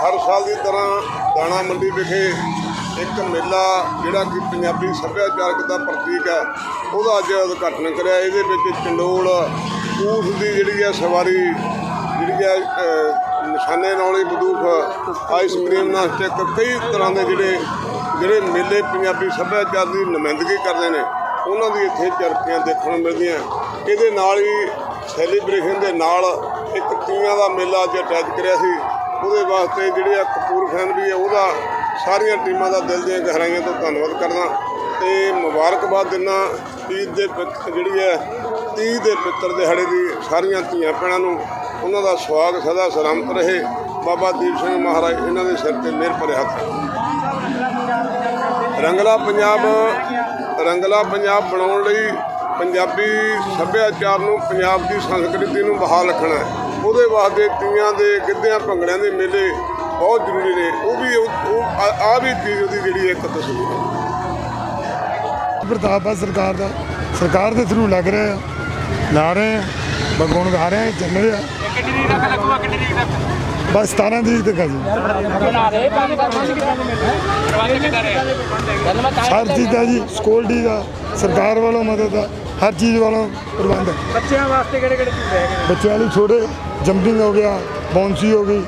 ਹਰ ਸਾਲ ਦੀ ਤਰ੍ਹਾਂ ਦਾਣਾ ਮੰਡੀ ਵਿਖੇ ਇੱਕ ਮੇਲਾ ਜਿਹੜਾ ਕਿ ਪੰਜਾਬੀ ਸੱਭਿਆਚਾਰਕ ਦਾ ਪ੍ਰਤੀਕ ਹੈ, ਉਹਦਾ ਅੱਜ ਉਦਘਾਟਨ ਕਰਿਆ। ਇਹਦੇ ਵਿੱਚ ਚੰਡੋਲ ਊਠ ਦੀ ਜਿਹੜੀ ਹੈ ਸਵਾਰੀ, ਜਿਹੜੀ ਹੈ ਨਿਸ਼ਾਨੇ ਨਾਲੀ ਬੰਦੂਕ ਆਈਸਕ੍ਰੀਮ ਨਾਲ ਸਟਿਕ, ਕਈ ਤਰ੍ਹਾਂ ਦੇ ਜਿਹੜੇ ਜਿਹੜੇ ਮੇਲੇ ਪੰਜਾਬੀ ਸੱਭਿਆਚਾਰ ਦੀ ਨੁਮਾਇੰਦਗੀ ਕਰਦੇ ਨੇ, ਉਹਨਾਂ ਦੀ ਇੱਥੇ ਝਲਕੀਆਂ ਦੇਖਣ ਨੂੰ ਮਿਲਦੀਆਂ। ਇਹਦੇ ਨਾਲ ਹੀ ਸੈਲੀਬ੍ਰੇਸ਼ਨ ਦੇ ਨਾਲ ਇੱਕ ਤੀਆਂ ਦਾ ਮੇਲਾ ਅੱਜ ਅਟੈਚ ਕਰਿਆ ਸੀ। ਉਹਦੇ ਵਾਸਤੇ ਜਿਹੜੀ ਆ ਕਪੂਰ ਫੈਮਿਲੀ ਹੈ ਉਹਦਾ ਸਾਰੀਆਂ ਟੀਮਾਂ ਦਾ ਦਿਲ ਦੀਆਂ ਗਹਿਰਾਈਆਂ ਤੋਂ ਧੰਨਵਾਦ ਕਰਦਾ। ਤੇ ਮੁਬਾਰਕਬਾਦ ਦਿੰਦਾ ਈਦ ਦੇ ਪਿੱਤ- ਜਿਹੜੀ ਹੈ ਤੀਹ ਦੇ ਪਿੱਤਰ ਦਿਹਾੜੇ ਦੀ ਸਾਰੀਆਂ ਧੀਆਂ ਭੈਣਾਂ ਨੂੰ। ਉਹਨਾਂ ਦਾ ਸੁਹਾਗ ਸਦਾ ਸਲਾਮਤ ਰਹੇ। ਬਾਬਾ ਦੀਪ ਸਿੰਘ ਮਹਾਰਾਜ, ਇਹਨਾਂ ਦੇ ਸਿਰ ਤੇ ਮਿਹਰ ਭਰੇ ਹੱਥ। ਰੰਗਲਾ ਪੰਜਾਬ ਰੰਗਲਾ ਪੰਜਾਬ ਬਣਾਉਣ ਲਈ ਪੰਜਾਬੀ ਸੱਭਿਆਚਾਰ ਨੂੰ, ਪੰਜਾਬ ਦੀ ਸੰਸਕ੍ਰਿਤੀ ਨੂੰ ਬਹਾਲ ਰੱਖਣਾ ਹੈ। ਉਹਦੇ ਵਾਸਤੇ ਤੀਆਂ ਦੇ ਗਿੱਧਿਆਂ ਭੰਗੜਿਆਂ ਦੇ ਮੇਲੇ ਬਹੁਤ ਜ਼ਰੂਰੀ ਨੇ। ਉਹ ਵੀ ਉਹ ਆ ਵੀ ਚੀਜ਼ ਉਹਦੀ ਜਿਹੜੀ ਇੱਕ ਤਸਵੀਰ ਹੈ। ਪ੍ਰਤਾਪ ਆ ਸਰਕਾਰ ਦਾ। ਸਰਕਾਰ ਦੇ ਥਰੂ ਲੱਗ ਰਿਹਾ ਆ। ਲਾ ਰਹੇ ਆ। ਬਗਾਉਣ ਗਾ ਰਹੇ ਆ ਚੱਲ ਰਿਹਾ। ਕਿੰਨੀ ਤਰੀਕ ਤੱਕ ਲੱਗੂਗਾ ਕਿੰਨੀ ਤਰੀਕ ਤੱਕ ਬਸ 17 ਤਰੀਕ ਤੱਕ ਆ ਜੀ। ਦੇ ਹਰ ਚੀਜ਼ ਦਾ ਜੀ ਸਕਿਉਰਟੀ ਦਾ ਸਰਕਾਰ ਵੱਲੋਂ ਮਦਦ ਆ। ਹਰ ਚੀਜ਼ ਵੱਲੋਂ ਪ੍ਰਬੰਧ। ਬੱਚਿਆਂ ਵਾਸਤੇ ਕਿਹੜੇ ਕਿਹੜੇ ਝੂਲੇ ਹੈਗੇ ਬੱਚਿਆਂ ਲਈ ਛੋਟੇ ਜੰਪਿੰਗ ਹੋ ਗਿਆ ਬਾਉਂਸੀ ਹੋ ਗਈ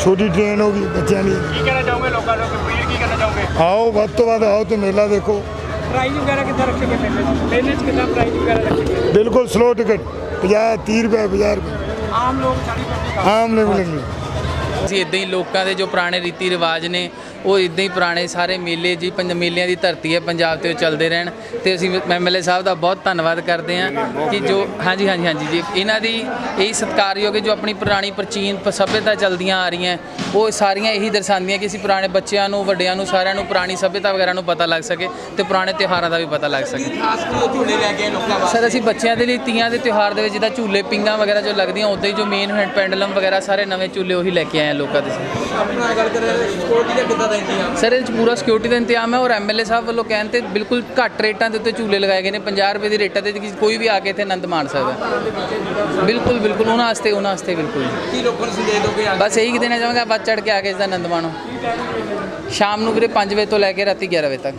ਛੋਟੀ ਟ੍ਰੇਨ ਹੋ ਗਈ ਬੱਚਿਆਂ ਲਈ ਕੀ ਕਹਿਣਾ ਚਾਹੋਗੇ ਲੋਕਾਂ ਨੂੰ? ਅਪੀਲ ਕੀ ਕਰਨਾ ਚਾਹੋਗੇ? ਆਓ ਵੱਧ ਤੋਂ ਵੱਧ ਆਓ ਤੇ ਮੇਲਾ ਦੇਖੋ। ਪ੍ਰਾਈਜ਼ ਵਗੈਰਾ ਕਿੱਦਾਂ ਰੱਖੇ ਗਏ ਮੇਲੇ ਮੇਲੇ 'ਚ ਕਿੱਦਾਂ ਪ੍ਰਾਈਜ਼ ਵਗੈਰਾ ਰੱਖੇ ਗਏ? ਬਿਲਕੁਲ ਸਲੋ ਟਿਕਟ 50 30 ਰੁਪਏ 50 ਰੁਪਏ। ਆਮ ਲੋਕ ਸਾਡੀ ਆਮ ਲੈਵਲ ਲਈ ਅਸੀਂ ਇਦਾਂ ਹੀ ਲੋਕਾਂ ਦੇ ਜੋ ਪੁਰਾਣੇ ਰੀਤੀ ਰਿਵਾਜ ਨੇ ਉਹ ਇਦਾਂ ਹੀ ਪੁਰਾਣੇ ਸਾਰੇ ਮੇਲੇ ਜੀ ਪੰਜ ਮੇਲਿਆਂ ਦੀ ਧਰਤੀ ਹੈ ਪੰਜਾਬ ਤੇ ਉਹ ਚੱਲਦੇ ਰਹਿਣ ਤੇ ਅਸੀਂ ਐਮਐਲਏ ਸਾਹਿਬ ਦਾ ਬਹੁਤ ਧੰਨਵਾਦ ਕਰਦੇ ਹਾਂ ਕਿ ਜੋ ਹਾਂਜੀ ਹਾਂਜੀ ਹਾਂਜੀ ਜੀ ਇਹਨਾਂ ਦੀ ਇਹੀ ਸਤਿਕਾਰਯੋਗ ਹੈ ਜੋ ਆਪਣੀ ਪੁਰਾਣੀ ਪ੍ਰਾਚੀਨ ਸੱਭਿਅਤਾ ਚੱਲਦੀਆਂ ਆ ਰਹੀਆਂ ਉਹ ਸਾਰੀਆਂ ਇਹੀ ਦਰਸਾਉਂਦੀਆਂ ਕਿ ਅਸੀਂ ਪੁਰਾਣੇ ਬੱਚਿਆਂ ਨੂੰ ਵੱਡਿਆਂ ਨੂੰ ਸਾਰਿਆਂ ਨੂੰ ਪੁਰਾਣੀ ਸੱਭਿਅਤਾ ਵਗੈਰਾ ਨੂੰ ਪਤਾ ਲੱਗ ਸਕੇ ਤੇ ਪੁਰਾਣੇ ਤਿਉਹਾਰਾਂ ਦਾ ਵੀ ਪਤਾ ਲੱਗ ਸਕੇ। ਖਾਸ ਝੂਲੇ ਲੈ ਕੇ ਲੋਕਾਂ ਵਾਸਤੇ। ਸਰ ਅਸੀਂ ਬੱਚਿਆਂ ਦੇ ਲਈ ਤੀਆਂ ਦੇ ਤਿਉਹਾਰ ਦੇ ਵਿੱਚ ਜਿੱਦਾਂ ਝੂਲੇ ਪਿੰਗਾ ਵਗੈਰਾ ਜੋ ਲੱਗਦੀਆਂ ਉਦਾਂ ਹੀ ਜੋ ਮੇਨ ਹੈਂਡ ਪੈਂਡਲਮ ਵਗੈਰਾ ਸਾਰੇ ਨਵੇਂ ਝੂਲੇ ਉਹੀ ਲੈ ਕੇ ਆਏ ਆ ਲੋਕਾਂ ਦੇ ਆਪਣਾ ਗੱਲ ਕਰ ਸਕਿਉਰਟੀ ਦਾ ਕਿੱਦਾਂ ਦਾ ਇੰਤਜ਼ਾਮ ਸਰ ਇਹ 'ਚ ਪੂਰਾ ਸਿਕਿਉਰਿਟੀ ਦਾ ਇੰਤਜ਼ਾਮ ਹੈ ਔਰ ਐਮਐਲਏ ਸਾਹਿਬ ਵੱਲੋਂ ਕਹਿਣ ਤੇ ਬਿਲਕੁਲ ਘੱਟ ਰੇਟਾਂ ਦੇ ਉੱਤੇ ਝੂਲੇ ਲਗਾਏ ਗਏ ਨੇ। 50 ਰੁਪਏ ਦੀ ਰੇਟਾਂ ਤੇ ਕੋਈ ਵੀ ਆ ਕੇ ਇੱਥੇ ਆਨੰਦ ਮਾਣ ਸਕਦਾ ਹੈ। ਬਿਲਕੁਲ ਬਿਲਕੁਲ ਉਹਨਾਂ ਵਾਸਤੇ ਉਹਨਾਂ ਵਾਸਤੇ ਬਿਲਕੁਲ। ਕੀ ਲੋਕਾਂ ਨੂੰ ਸੰਦੇਸ਼ ਦੋਗੇ ਬਸ ਇਹੀ ਦੇਣਾ ਚਾਹਾਂਗਾ ਵੱਧ ਚੜ ਕੇ ਆ ਕੇ ਇਸ ਦਾ ਆਨੰਦ ਮਾਣੋ। ਸ਼ਾਮ ਨੂੰ ਵੀਰੇ 5 ਵਜੇ ਤੋਂ ਲੈ ਕੇ ਰਾਤੀ 11 ਵਜੇ ਤੱਕ।